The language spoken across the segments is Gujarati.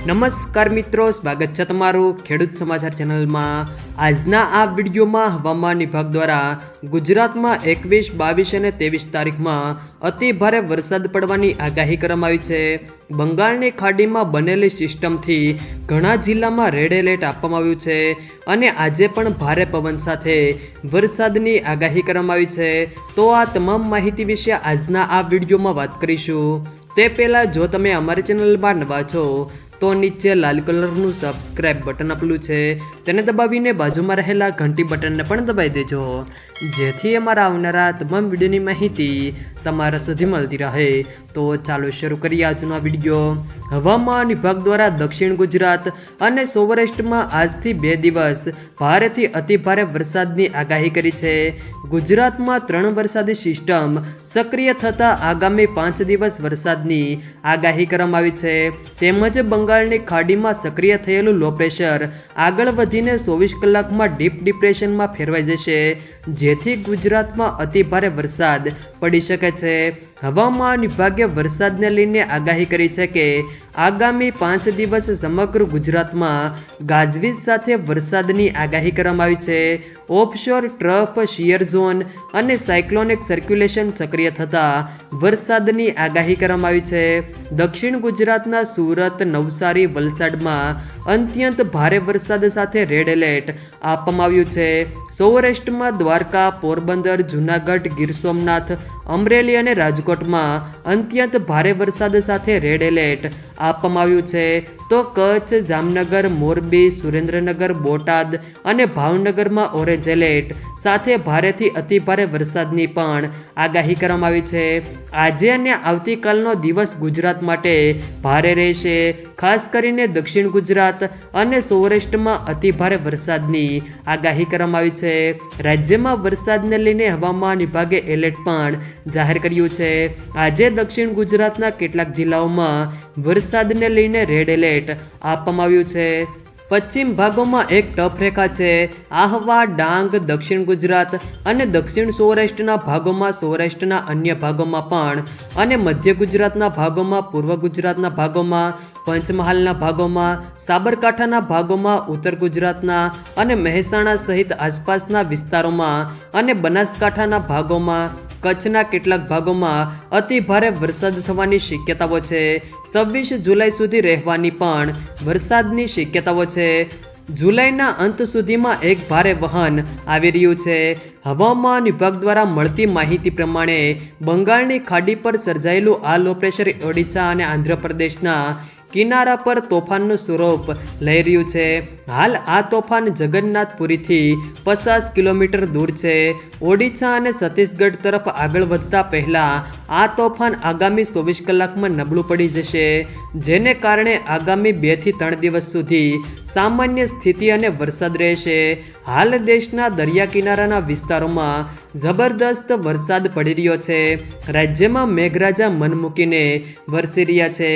નમસ્કાર મિત્રો, સ્વાગત છે તમારું ખેડૂત સમાચાર ચેનલમાં. આજના આ વિડીયોમાં હવામાન વિભાગ દ્વારા ગુજરાતમાં એકવીસ, બાવીસ અને ત્રેવીસ તારીખમાં અતિ ભારે વરસાદ પડવાની આગાહી કરવામાં આવી છે. બંગાળની ખાડીમાં બનેલી સિસ્ટમથી ઘણા જિલ્લામાં રેડ એલર્ટ આપવામાં આવ્યું છે અને આજે પણ ભારે પવન સાથે વરસાદની આગાહી કરવામાં આવી છે. તો આ તમામ માહિતી વિશે આજના આ વિડીયોમાં વાત કરીશું. તે પહેલાં જો તમે અમારી ચેનલમાં નવા છો તો નીચે લાલ કલરનું સબસ્ક્રાઇબ બટન આપેલું છે. તેને દબાવીને બાજુમાં રહેલા ઘંટી બટનને પણ દબાવી દેજો. જેથી અમારા આવનારા તમામ વિડીયોની માહિતી તમારા સુધી મળતી રહે. તો ચાલો શરૂ કરીએ આજનો વીડિયો. હવામાન વિભાગ દ્વારા દક્ષિણ ગુજરાત અને સૌરાષ્ટ્રમાં આજથી બે દિવસ ભારેથી અતિભારે વરસાદની આગાહી કરી છે. ગુજરાતમાં ત્રણ વરસાદી સિસ્ટમ સક્રિય થતાં આગામી પાંચ દિવસ વરસાદની આગાહી કરવામાં આવી છે. તેમજ બંગાળની ખાડીમાં સક્રિય થયેલું લો પ્રેશર આગળ વધીને ચોવીસ કલાકમાં ડીપ ડિપ્રેશનમાં ફેરવાઈ જશે. જેથી ગુજરાતમાં અતિભારે વરસાદ પડી શકે છે. હવામાન વિભાગે વરસાદને લઈને આગાહી કરી છે કે આગામી પાંચ દિવસ સમગ્ર ગુજરાતમાં ગાજવીજ સાથે વરસાદની આગાહી કરવામાં આવી છે. ઓફશોર, ટ્રફ, શિયર ઝોન અને સાયક્લોનિક સર્ક્યુલેશન સક્રિય થતાં વરસાદની આગાહી કરવામાં આવી છે. દક્ષિણ ગુજરાતના સુરત, નવસારી, વલસાડમાં અત્યંત ભારે વરસાદ સાથે રેડ એલર્ટ આપવામાં આવ્યું છે. સૌરાષ્ટ્રમાં દ્વારકા, પોરબંદર, જૂનાગઢ, ગીર સોમનાથ, અમરેલી અને રાજકોટમાં અત્યંત ભારે વરસાદ સાથે રેડ એલર્ટ આપવામાં આવ્યું છે તો કચ્છ, જામનગર, મોરબી, સુરેન્દ્રનગર, બોટાદ અને ભાવનગરમાં ઓરેન્જ એલર્ટ સાથે ભારેથી અતિભારે વરસાદની પણ આગાહી કરવામાં આવી છે. આજે અને આવતીકાલનો દિવસ ગુજરાત માટે ભારે રહેશે. ખાસ કરીને દક્ષિણ ગુજરાત અને સૌરાષ્ટ્રમાં અતિભારે વરસાદની આગાહી કરવામાં આવી છે. રાજ્યમાં વરસાદને લઈને હવામાન વિભાગે એલર્ટ પણ જાહેર કર્યું છે. આજે દક્ષિણ ગુજરાતના કેટલાક જિલ્લાઓમાં વરસાદને લઈને રેડ એલર્ટ આપવામાં આવ્યું છે. પશ્ચિમ ભાગોમાં એક ટફ રેખા છે. આહવા, ડાંગ, દક્ષિણ ગુજરાત અને દક્ષિણ સૌરાષ્ટ્રના ભાગોમાં સૌરાષ્ટ્રના અન્ય ભાગોમાં પણ અને મધ્ય ગુજરાતના ભાગોમાં, પૂર્વ ગુજરાતના ભાગોમાં, પંચમહાલના ભાગોમાં, સાબરકાંઠાના ભાગોમાં, ઉત્તર ગુજરાતના અને મહેસાણા સહિત આસપાસના વિસ્તારોમાં અને બનાસકાંઠાના ભાગોમાં કચ્છના કેટલાક ભાગોમાં અતિ ભારે વરસાદ થવાની શક્યતાઓ છે. છવ્વીસ જુલાઈ સુધી રહેવાની પણ વરસાદની શક્યતાઓ છે. જુલાઈના અંત સુધીમાં એક ભારે વહન આવી રહ્યું છે. હવામાન વિભાગ દ્વારા મળતી માહિતી પ્રમાણે બંગાળની ખાડી પર સર્જાયેલું આ લો પ્રેશર ઓડિશા અને આંધ્રપ્રદેશના કિનારા પર તોફાનનું સ્વરૂપ લઈ રહ્યું છે. હાલ આ તોફાન જગન્નાથપુરીથી પચાસ કિલોમીટર દૂર છે. ઓડિશા અને છત્તીસગઢ તરફ આગળ વધતા પહેલાં આ તોફાન આગામી ચોવીસ કલાકમાં નબળું પડી જશે, જેને કારણે આગામી બેથી ત્રણ દિવસ સુધી સામાન્ય સ્થિતિ અને વરસાદ રહેશે. હાલ દેશના દરિયા કિનારાના વિસ્તારોમાં જબરદસ્ત વરસાદ પડી રહ્યો છે. રાજ્યમાં મેઘરાજા મન મૂકીને વરસી રહ્યા છે.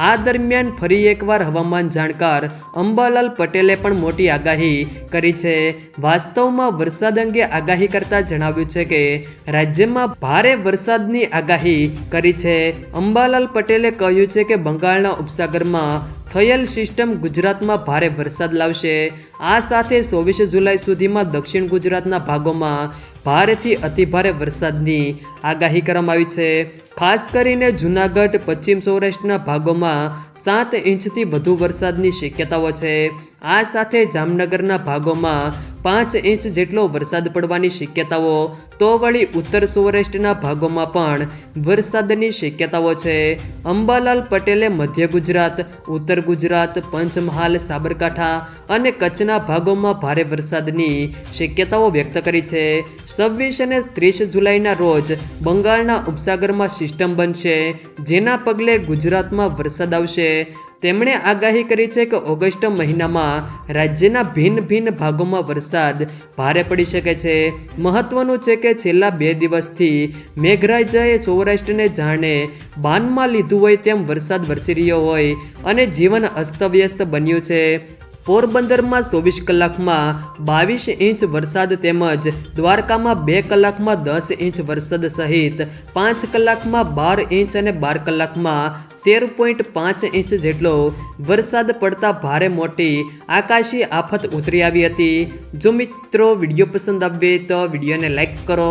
આ દરમિયાન ફરી એકવાર હવામાન જાણકાર અંબાલાલ પટેલે પણ મોટી આગાહી કરી છે. વાસ્તવમાં વરસાદ અંગે આગાહી કરતા જણાવ્યું છે કે, રાજ્યમાં ભારે વરસાદની આગાહી કરી છે. અંબાલાલ પટેલે કહ્યું છે કે બંગાળના ઉપસાગરમાં થયેલ સિસ્ટમ ગુજરાતમાં ભારે વરસાદ લાવશે. આ સાથે ચોવીસ જુલાઈ સુધીમાં દક્ષિણ ગુજરાતના ભાગોમાં ભારેથી અતિભારે વરસાદની આગાહી કરવામાં આવી છે. ખાસ કરીને જૂનાગઢ, પશ્ચિમ સૌરાષ્ટ્રના ભાગોમાં સાત ઇંચથી વધુ વરસાદની શક્યતાઓ છે. આ સાથે જામનગરના ભાગોમાં પાંચ ઇંચ જેટલો વરસાદ પડવાની શક્યતાઓ, તો વળી ઉત્તર સૌરાષ્ટ્રના ભાગોમાં પણ વરસાદની શક્યતાઓ છે. અંબાલાલ પટેલે મધ્ય ગુજરાત, ઉત્તર ગુજરાત, પંચમહાલ, સાબરકાંઠા અને કચ્છના ભાગોમાં ભારે વરસાદની શક્યતાઓ વ્યક્ત કરી છે. છવ્વીસ અને ત્રીસ જુલાઈના રોજ બંગાળના ઉપસાગરમાં સિસ્ટમ બનશે, જેના પગલે ગુજરાતમાં વરસાદ આવશે. તેમણે આગાહી કરી છે કે ઓગસ્ટ મહિનામાં રાજ્યના ભિન્ન ભિન્ન ભાગોમાં વરસાદ ભારે પડી શકે છે. મહત્વનું છે કે છેલ્લા બે દિવસથી મેઘરાજાએ સૌરાષ્ટ્રને જાણે બાનમાં લીધું હોય તેમ વરસાદ વરસી રહ્યો હોય અને જીવન અસ્તવ્યસ્ત બન્યું છે. પોરબંદરમાં ચોવીસ કલાકમાં બાવીસ ઇંચ વરસાદ તેમજ દ્વારકામાં બે કલાકમાં દસ ઇંચ વરસાદ સહિત પાંચ કલાકમાં બાર ઇંચ અને બાર કલાકમાં તેર પોઈન્ટ પાંચ ઇંચ જેટલો વરસાદ પડતા ભારે મોટી આકાશી આફત ઉતરી આવી હતી. જો મિત્રો વીડિયો પસંદ આવે તો વિડીયોને લાઈક કરો